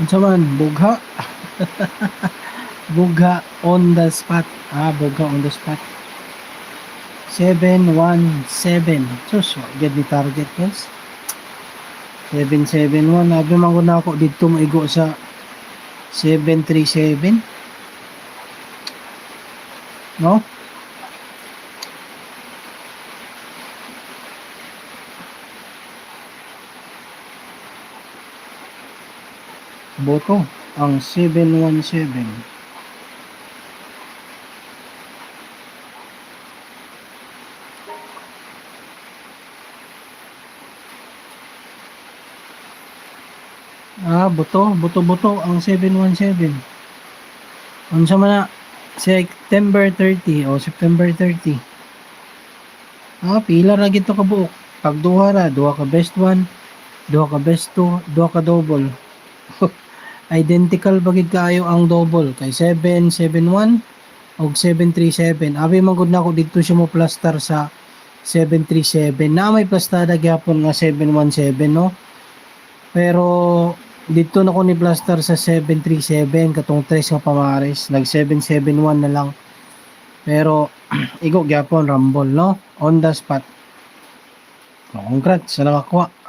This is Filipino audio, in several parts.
Unsa man bugha? bugha on the spot. Ah, bugha on the spot. 717. Sus, wa gyud ni target guys. 771. Abi man gud ako dito maigo sa 737. No? Boto ang 717. Ah, buto, buto-buto ang 717. Unsa man na September 30 o September 30. Ah, pila ra gito ka buok. Pag duha ra, duha ka best one, duha ka best two, duha ka double. Identical bagid kaayo ang double kay 771 og 737. Abi man gud nako didto siya mo plaster sa 737. Na may plastada gyapon nga 717 no. Pero dito na ko ni plaster sa 737 katong tres nga pamares nag 771 na lang. Pero igo gyapon rumble no on the spot. Congrats sa nakakuha.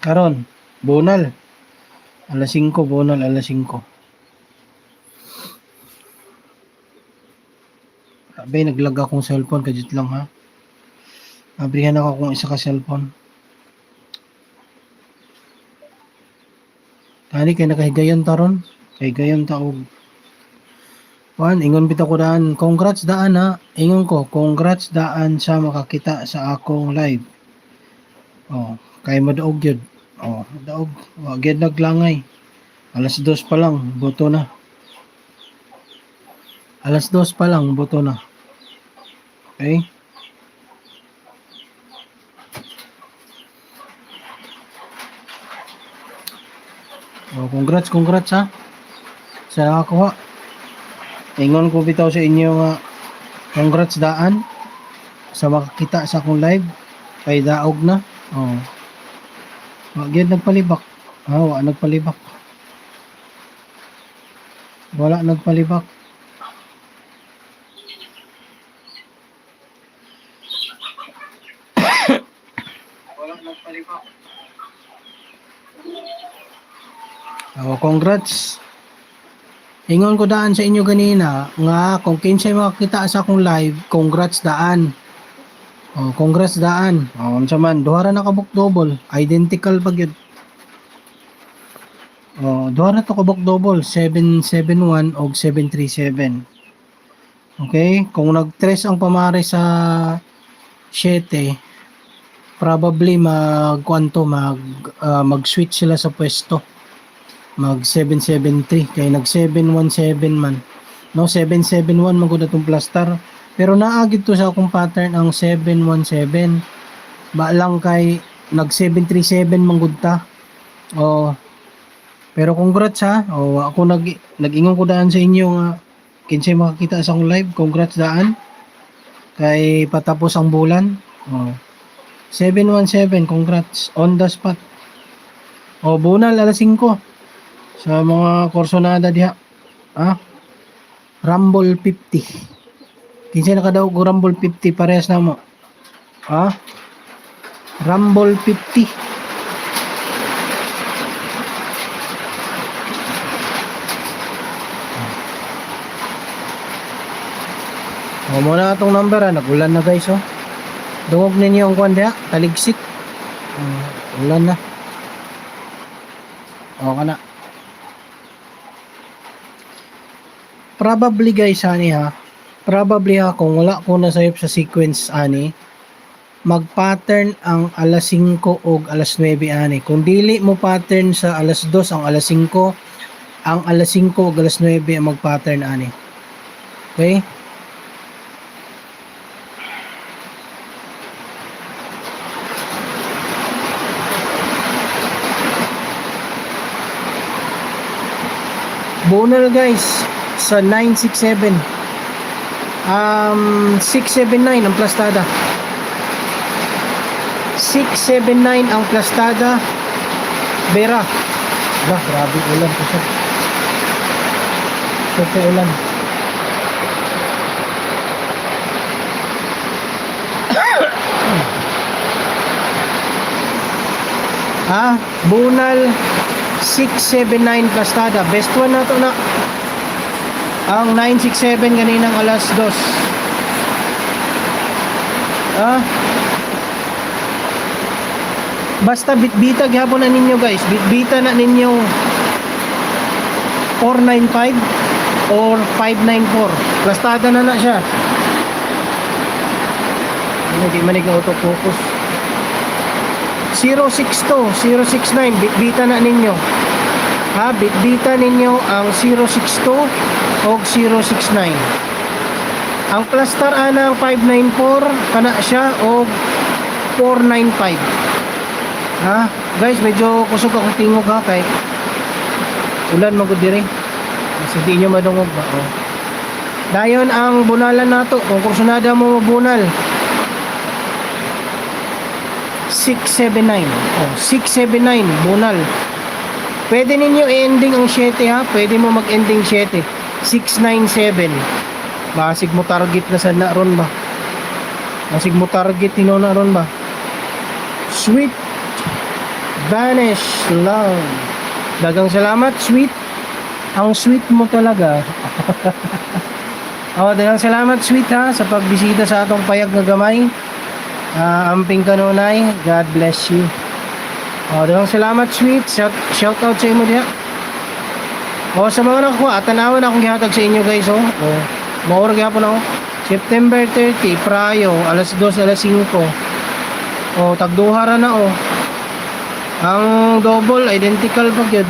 Karon, bonal. Alas 5, bonal alas 5. Sabi, naglag akong cellphone, kajit lang ha. Abrihan ako kung isa ka cellphone. Tani kay nakahigayon taron. Kay gayon taog. Juan, ingon bitaw ko daan. Congrats daan ha. Ingon ko, congrats daan sa makakita sa akong live. Oh, kay madaog yun. Oh, daog. Wag yun naglangay. Alas dos pa lang, boto na. Alas dos pa lang, boto na. Okay? Oh, congrats, congrats ha. Sa nakakuha. Ingon ko bitaw sa inyo nga congrats daan sa makakita sa akong live kay daog na. Oh. Wag yun nagpalibak. Ah, wala nagpalibak. Wala nagpalibak. wala nagpalibak. Oh, congrats. Ingon ko daan sa inyo ganina nga kung kinsay makakita sa akong live, congrats daan. Oh, congrats daan. Oh, unsa man duha ra nakabuk double, identical pa gyud. Oh, duha na to kabuk double, 771 og 737. Okay, kung nag-tres ang pamare sa 7, probably mag kwanto mag ah, mag-switch sila sa pwesto mag 773 kay nag 717 man no 771 man gud atong plaster pero naagid to sa akong pattern ang 717 ba lang kay nag 737 man gud ta. Oh pero congrats ha. Oh ako nag nag-ingon ko daan sa inyo nga kinsay makakita sa akong live congrats daan. Kay patapos ang bulan. Oh 717 congrats. On the spot. Oh bunal alas 5 sa mga korsonada diha. Ha? Rumble 50. Kinsa nakadaog og Rumble 50 parehas na mo. Ha? Rumble 50. O mo na atong number ha, nagulan na guys oh. Dungog ninyo ang kwan diha, taligsik. Uh, ulan na. O kana. probably guys ani ha probably kung wala ko na sayop sa sequence ani mag pattern ang alas 5 o alas 9 ani. Kung dili mo pattern sa alas 2 ang alas 5 ang alas 5 o alas 9 ang mag pattern ani. Okay? Bonal guys sa 967 um 679 ang plastada 679 ang plastada. Vera. Bah, grabe ulan po siya. Super ulan. Ah, Bunal 679 plastada. Best one na to na. Ang 967 kaninang alas 2. Ah. Basta bitbita gyapon na ninyo guys. Bitbita na ninyo 495 or 594. Plastada na na siya. Hindi man nag-autofocus. 062, 069, bitbita na ninyo. Ha, bitbita ninyo ang 062 o 069. Ang plastar ana ang 594 kana siya o 495. Ha? Guys, medyo kusog akong tingog ha kay ulan magud dire. Kasi di nyo madungog ba? Oh. Dayon ang bunalan nato kung kursunada mo mabunal 679. Oh, 679 bunal. Pwede ninyo i-ending ang 7 ha. Pwede mo mag-ending 7. 697. Masig mo target na sa naron ba? Masig mo target tino na ron ba? Sweet Vanish Love. Dagang salamat, sweet. Ang sweet mo talaga. oh, dagang salamat, sweet ha, sa pagbisita sa atong payag na gamay. Ah, amping kanunay. God bless you. Oh, dagang salamat, sweet. Shout, shout out sa imo diha. Oh, sa mga nakuha, tanawan akong gihatag sa inyo guys, oh. Oh, maura gyapon ako. September 30, Prayo, alas 2, alas 5. Oh, tagduhara na, oh. Ang double, identical pa yun.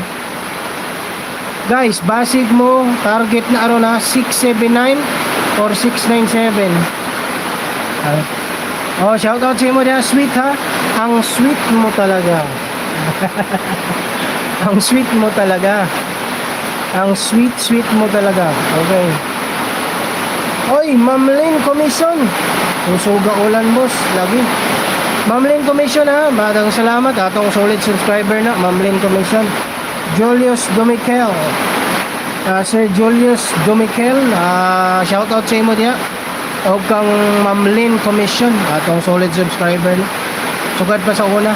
Guys, basig mo, target na araw na 679 or 697. Ah. Oh, shout out sa mo diyan, sweet ha. Ang sweet mo talaga. Ang sweet mo talaga. Ang sweet sweet mo talaga. Okay. Oy, Ma'am Lynn Commission. Usuga ulan boss, lagi. Ma'am Lynn Commission ha, magang salamat atong solid subscriber na Ma'am Lynn Commission. Julius Domikel. Ah, Sir Julius Domikel, ah shout out sa imo diha. O kang Ma'am Lynn Commission, atong solid subscriber. Sugad pa sa una.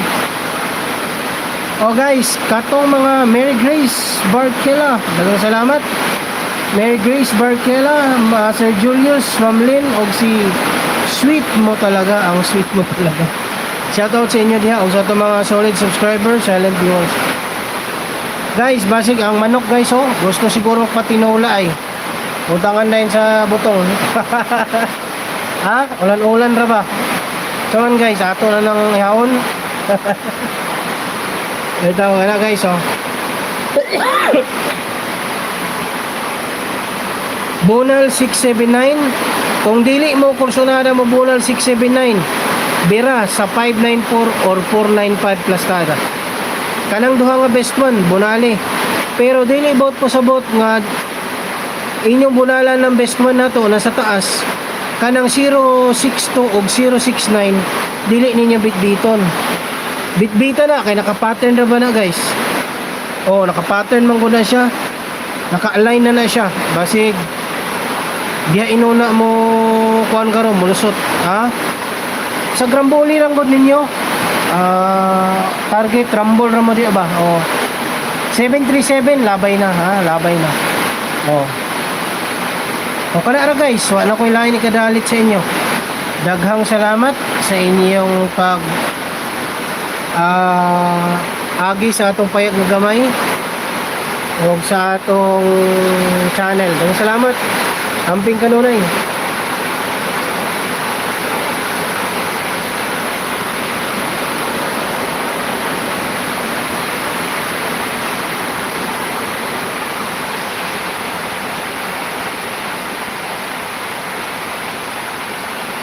O guys, katong mga Mary Grace Barkela, dagang salamat. Mary Grace Barkela, Ma- Sir Julius, Ma'am Lynn, o si Sweet mo talaga, ang sweet mo talaga. Shoutout sa inyo diha, o sa itong mga solid subscribers, silent viewers. Guys, basig ang manok guys, oh. Gusto siguro patinola ay. Utangan na yun sa butong. ha? Ulan-ulan ra ba? So guys, ato na ng ihawon. Ito nga guys, oh. Bunal 679. Kung dili mo kursunada mo Bunal 679, bira sa 594 or 495 plus tada. Kanang duha nga best one, Bunali. Pero dili bot po sa bot nga inyong bunalan ng best one na to nasa taas. Kanang 062 o 069, dili ninyo bitbiton. Bitbita na kay naka-pattern na ba na guys? Oh, naka-pattern man ko na siya. Naka-align na na siya. Basig Diya inuna mo kuan karo mulusot, ha? Sa Gramboli lang gud ninyo. Ah, target rumble ra mo di ba? Oh. 737 labay na ha, labay na. Oh. O kana ra guys, wala ko ilain ni kadalit sa inyo. Daghang salamat sa inyong pag ah agi sa atong payag nga gamay o sa atong channel. Daghang salamat. Amping kanunay.